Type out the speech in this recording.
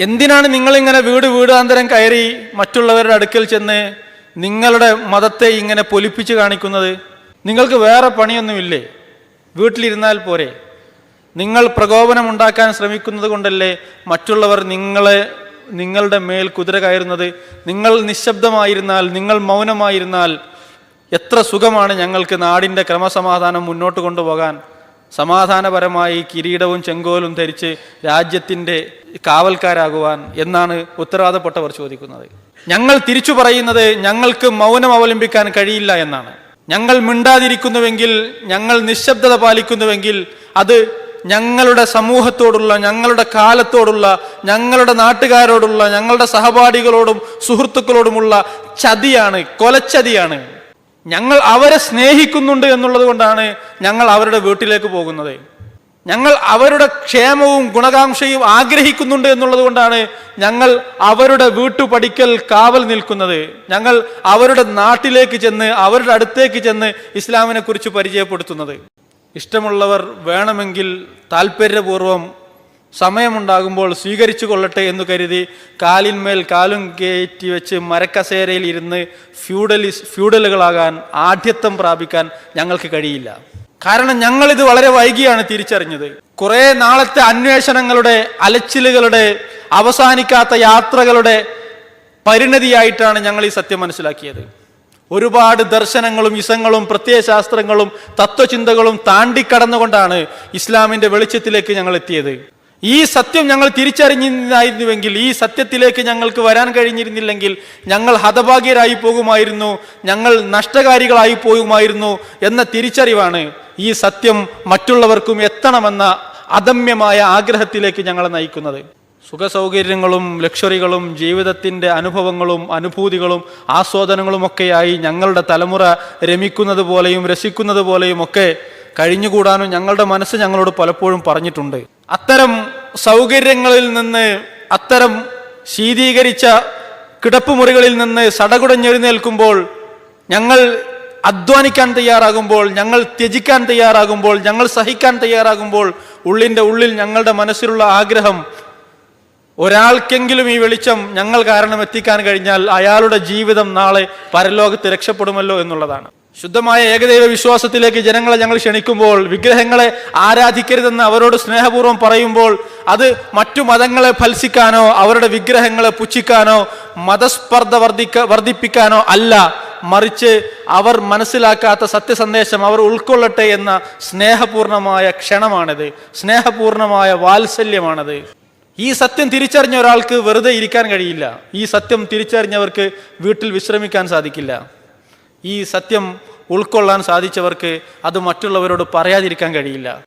എന്തിനാണ് നിങ്ങളിങ്ങനെ വീട് വീടാന്തരം കയറി മറ്റുള്ളവരുടെ അടുക്കൽ ചെന്ന് നിങ്ങളുടെ മതത്തെ ഇങ്ങനെ പൊലിപ്പിച്ച് കാണിക്കുന്നത്? നിങ്ങൾക്ക് വേറെ പണിയൊന്നുമില്ലേ? വീട്ടിലിരുന്നാൽ പോരെ. നിങ്ങൾ പ്രകോപനം ഉണ്ടാക്കാൻ ശ്രമിക്കുന്നത് കൊണ്ടല്ലേ മറ്റുള്ളവർ നിങ്ങളെ നിങ്ങളുടെ മേൽ കുതിര കയറുന്നത്? നിങ്ങൾ നിശബ്ദമായിരുന്നാൽ നിങ്ങൾ മൗനമായിരുന്നാൽ എത്ര സുഖമാണ് ഞങ്ങൾക്ക് നാടിന്റെ ക്രമസമാധാനം മുന്നോട്ട് കൊണ്ടുപോകാൻ. സമാധാനപരമായി കിരീടവും ചെങ്കോലും ധരിച്ച് രാജ്യത്തിന്റെ കാവൽക്കാരാകുവാൻ എന്നാണ് ഉത്തരവാദപ്പെട്ടവർ ചോദിക്കുന്നത്. ഞങ്ങൾ തിരിച്ചു പറയുന്നത് ഞങ്ങൾക്ക് മൗനം അവലംബിക്കാൻ കഴിയില്ല എന്നാണ്. ഞങ്ങൾ മിണ്ടാതിരിക്കുന്നുവെങ്കിൽ ഞങ്ങൾ നിശബ്ദത പാലിക്കുന്നുവെങ്കിൽ അത് ഞങ്ങളുടെ സമൂഹത്തോടുള്ള ഞങ്ങളുടെ കാലത്തോടുള്ള ഞങ്ങളുടെ നാട്ടുകാരോടുള്ള ഞങ്ങളുടെ സഹപാഠികളോടും സുഹൃത്തുക്കളോടുമുള്ള ചതിയാണ് കൊലച്ചതിയാണ്. ഞങ്ങൾ അവരെ സ്നേഹിക്കുന്നുണ്ട് എന്നുള്ളത് കൊണ്ടാണ് ഞങ്ങൾ അവരുടെ വീട്ടിലേക്ക് പോകുന്നത്. ഞങ്ങൾ അവരുടെ ക്ഷേമവും ഗുണകാംക്ഷയും ആഗ്രഹിക്കുന്നുണ്ട് എന്നുള്ളത് കൊണ്ടാണ് ഞങ്ങൾ അവരുടെ വീട്ടുപടിക്കൽ കാവൽ നിൽക്കുന്നത്. ഞങ്ങൾ അവരുടെ നാട്ടിലേക്ക് ചെന്ന് അവരുടെ അടുത്തേക്ക് ചെന്ന് ഇസ്ലാമിനെ കുറിച്ച് പരിചയപ്പെടുത്തുന്നത്. ഇഷ്ടമുള്ളവർ വേണമെങ്കിൽ താല്പര്യപൂർവം സമയമുണ്ടാകുമ്പോൾ സ്വീകരിച്ചു കൊള്ളട്ടെ എന്ന് കരുതി കാലിന്മേൽ കാലും കയറ്റി വെച്ച് മരക്കസേരയിൽ ഇരുന്ന് ഫ്യൂഡലിസ് ഫ്യൂഡലുകളാകാൻ ആഢ്യത്വം പ്രാപിക്കാൻ ഞങ്ങൾക്ക് കഴിയില്ല. കാരണം ഞങ്ങളിത് വളരെ വൈകിയാണ് തിരിച്ചറിഞ്ഞത്. കുറേ നാളത്തെ അന്വേഷണങ്ങളുടെ അലച്ചിലുകളുടെ അവസാനിക്കാത്ത യാത്രകളുടെ പരിണതിയായിട്ടാണ് ഞങ്ങൾ ഈ സത്യം മനസ്സിലാക്കിയത്. ഒരുപാട് ദർശനങ്ങളും ഇസങ്ങളും പ്രത്യയശാസ്ത്രങ്ങളും തത്വചിന്തകളും താണ്ടിക്കടന്നുകൊണ്ടാണ് ഇസ്ലാമിന്റെ വെളിച്ചത്തിലേക്ക് ഞങ്ങൾ എത്തിയത്. ഈ സത്യം ഞങ്ങൾ തിരിച്ചറിഞ്ഞിരുന്നായിരുന്നുവെങ്കിൽ ഈ സത്യത്തിലേക്ക് ഞങ്ങൾക്ക് വരാൻ കഴിഞ്ഞിരുന്നില്ലെങ്കിൽ ഞങ്ങൾ ഹതഭാഗ്യരായി പോകുമായിരുന്നു ഞങ്ങൾ നഷ്ടകാരികളായി പോകുമായിരുന്നു എന്ന തിരിച്ചറിവാണ് ഈ സത്യം മറ്റുള്ളവർക്കും എത്തണമെന്ന അദമ്യമായ ആഗ്രഹത്തിലേക്ക് ഞങ്ങളെ നയിക്കുന്നത്. സുഖസൗകര്യങ്ങളും ലക്ഷറികളും ജീവിതത്തിന്റെ അനുഭവങ്ങളും അനുഭൂതികളും ആസ്വാദനങ്ങളുമൊക്കെയായി ഞങ്ങളുടെ തലമുറ രമിക്കുന്നത് പോലെയും രസിക്കുന്നത് പോലെയും ഒക്കെ കഴിഞ്ഞുകൂടാനും ഞങ്ങളുടെ മനസ്സ് ഞങ്ങളോട് പലപ്പോഴും പറഞ്ഞിട്ടുണ്ട്. അത്തരം സൗകര്യങ്ങളിൽ നിന്ന് അത്തരം ശീതീകരിച്ച കിടപ്പുമുറികളിൽ നിന്ന് സടകുടഞ്ഞെഴുന്നേൽക്കുമ്പോൾ ഞങ്ങൾ അധ്വാനിക്കാൻ തയ്യാറാകുമ്പോൾ ഞങ്ങൾ ത്യജിക്കാൻ തയ്യാറാകുമ്പോൾ ഞങ്ങൾ സഹിക്കാൻ തയ്യാറാകുമ്പോൾ ഉള്ളിന്റെ ഉള്ളിൽ ഞങ്ങളുടെ മനസ്സിലുള്ള ആഗ്രഹം ഒരാൾക്കെങ്കിലും ഈ വെളിച്ചം ഞങ്ങൾ കാരണം എത്തിക്കാൻ കഴിഞ്ഞാൽ അയാളുടെ ജീവിതം നാളെ പരലോകത്ത് രക്ഷപ്പെടുമല്ലോ എന്നുള്ളതാണ്. ശുദ്ധമായ ഏകദൈവ വിശ്വാസത്തിലേക്ക് ജനങ്ങളെ ഞങ്ങൾ ക്ഷണിക്കുമ്പോൾ വിഗ്രഹങ്ങളെ ആരാധിക്കരുതെന്ന് അവരോട് സ്നേഹപൂർവം പറയുമ്പോൾ അത് മറ്റു മതങ്ങളെ ഫൽസിക്കാനോ അവരുടെ വിഗ്രഹങ്ങളെ പുച്ഛിക്കാനോ മതസ്പർദ്ധ വർദ്ധിക്ക വർദ്ധിപ്പിക്കാനോ അല്ല. മറിച്ച് അവർ മനസ്സിലാക്കാത്ത സത്യസന്ദേശം അവർ ഉൾക്കൊള്ളട്ടെ എന്ന സ്നേഹപൂർണമായ ക്ഷണമാണിത്. സ്നേഹപൂർണമായ വാത്സല്യമാണത്. ഈ സത്യം തിരിച്ചറിഞ്ഞ ഒരാൾക്ക് വെറുതെ ഇരിക്കാൻ കഴിയില്ല. ഈ സത്യം തിരിച്ചറിഞ്ഞവർക്ക് വീട്ടിൽ വിശ്രമിക്കാൻ സാധിക്കില്ല. ഈ സത്യം ഉൾക്കൊള്ളാൻ സാധിച്ചവർക്ക് അത് മറ്റുള്ളവരോട് പറയാതിരിക്കാൻ കഴിയില്ല.